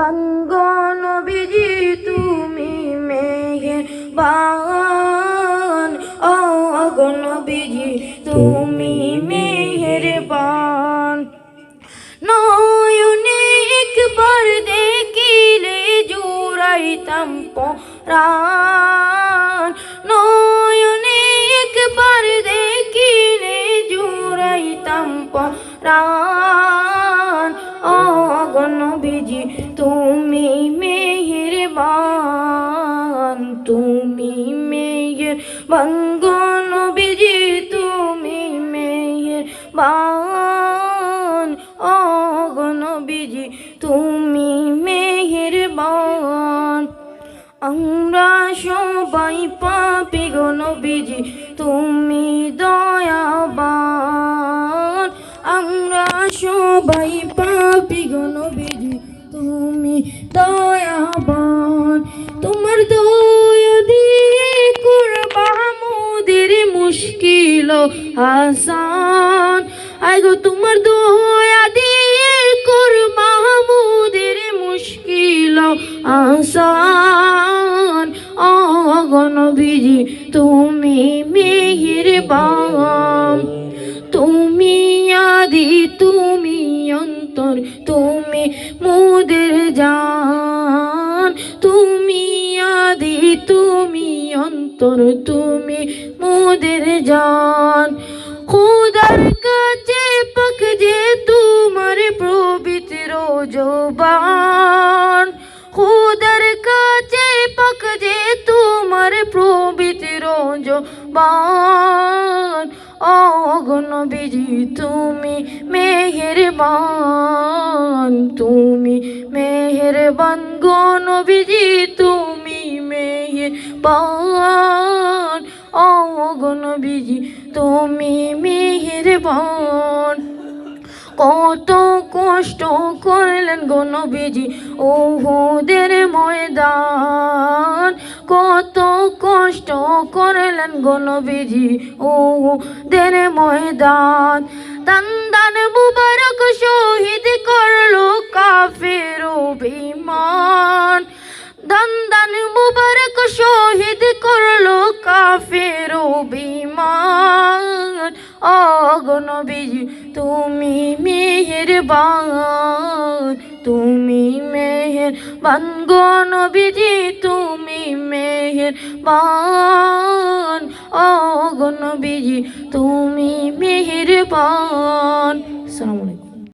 বাঙ্গন busy তুমি মেহের বান অগন busy তুমি মেহের বান নয়নে একবার দেখিলে জুড়াইতাম পরাণ। নয়নে একবার দেখিলে জুড়াইতাম পরাণ। তুমি মেহের বান তুমি মেয়ের বঙ্গন বিজি তুমি মেয়ের বান অগন বিজি তুমি মেহের বান আমরা সবাই পাপি গণ বিজি তুমি দয়াবান। আমরা সবাই পাপি গণ বিজি তুমি দয়াবান। তোমার দয়া দিয়ে করবা মোদের মুশকিল হাসান আইগো তোমার দয়া দিয়ে করবা মোদের মুশকিল আসান। অগণ বিজি তুমি মেহের বাম তুমি আদি, তুমি অন্তর, তুমি তুমি আদি, তুমি অন্তর, তুমি মোদের জান। খুদার কাছে পাক যে তোমার পবিত্র জবান। খুদার কাছে পাক যে তোমার পবিত্র জবান। অগণ বিজি তুমি মেহেরবান তুমি মেহেরবান গণ বিজি তুমি মেহেরবান। অগণ বিজি তুমি মেহেরবান। কত কষ্ট করলেন গণবিজি ওহুদের ময়দান। করলেন গণবিজি দেনে ময়দান। দান মুবারক শহীদ করল কাফের তুমি মেহেরবান, তুমি মেহের বানগণ বিজি তুমি মেহের বান অগণ বিজি তুমি মেহের বান আলাইকুম